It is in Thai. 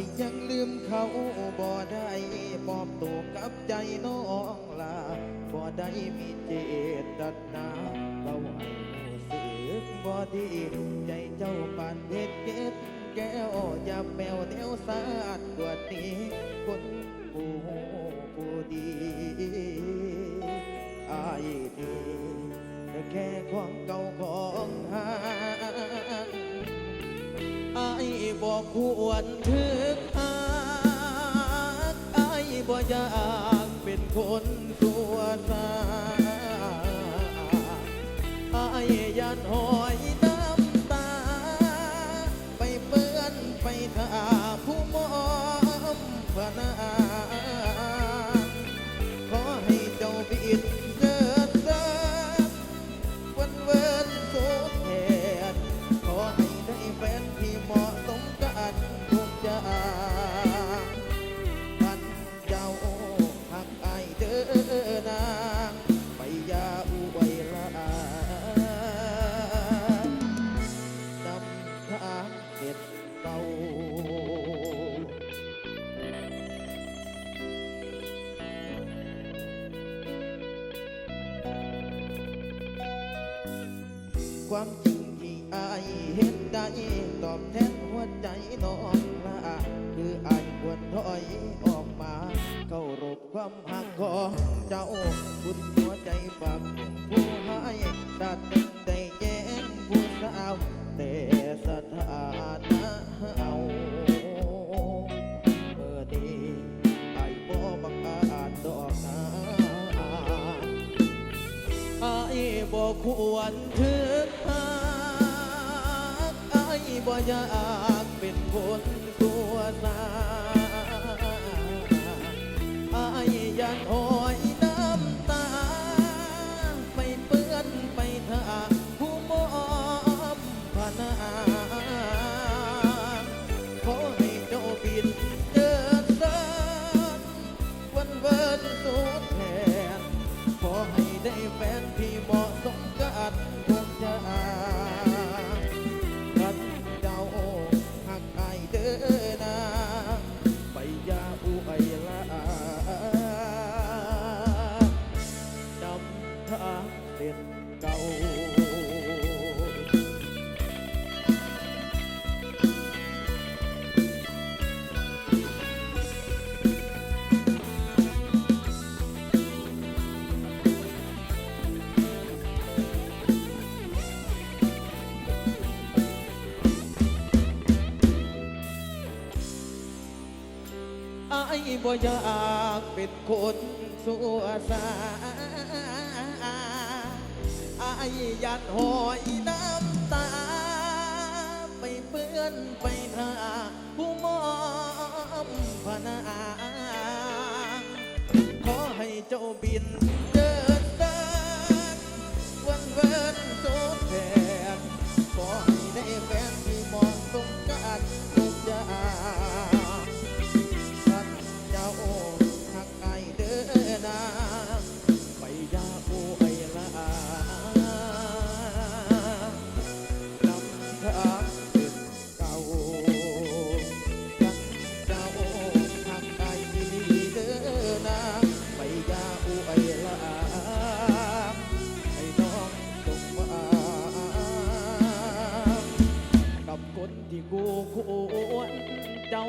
ยยังลืมเขาบ่ได้มอบตัวกับใจน้องลาบ่ได้มีเจตนาเราให้รู้สึกบ่ดี ใจเจ้าปานเพชรเก็ดแก้วอย่าแมวแนวสาดตัวนี้คนผู้ บอกควรถึกหักอายบ่อยากเป็นคนตัวสาไอ้ยันหอยน้ำตา ไปเปื้อนไปทา ความจริงที่อายเห็นได้ตอบแทนหัวใจน้องลาคืออายควรถอยออกมาเขารบความหักของเจ้าบุญหัวใจฝากผู้ให้ดาดดึงได้แย้งผู้สาวแต่สถา ควรถึกหักไอ้บ่อยากเป็นคนตัวสาไอ้ยันหอ ไอ้บ่อยากเป็นคนสัวสาไอ้ยยันหอยน้ำตา ไปเปื้อนไปทาผู้มอมพนาขอให้เจ้าบิน ที่กูควรเจ้า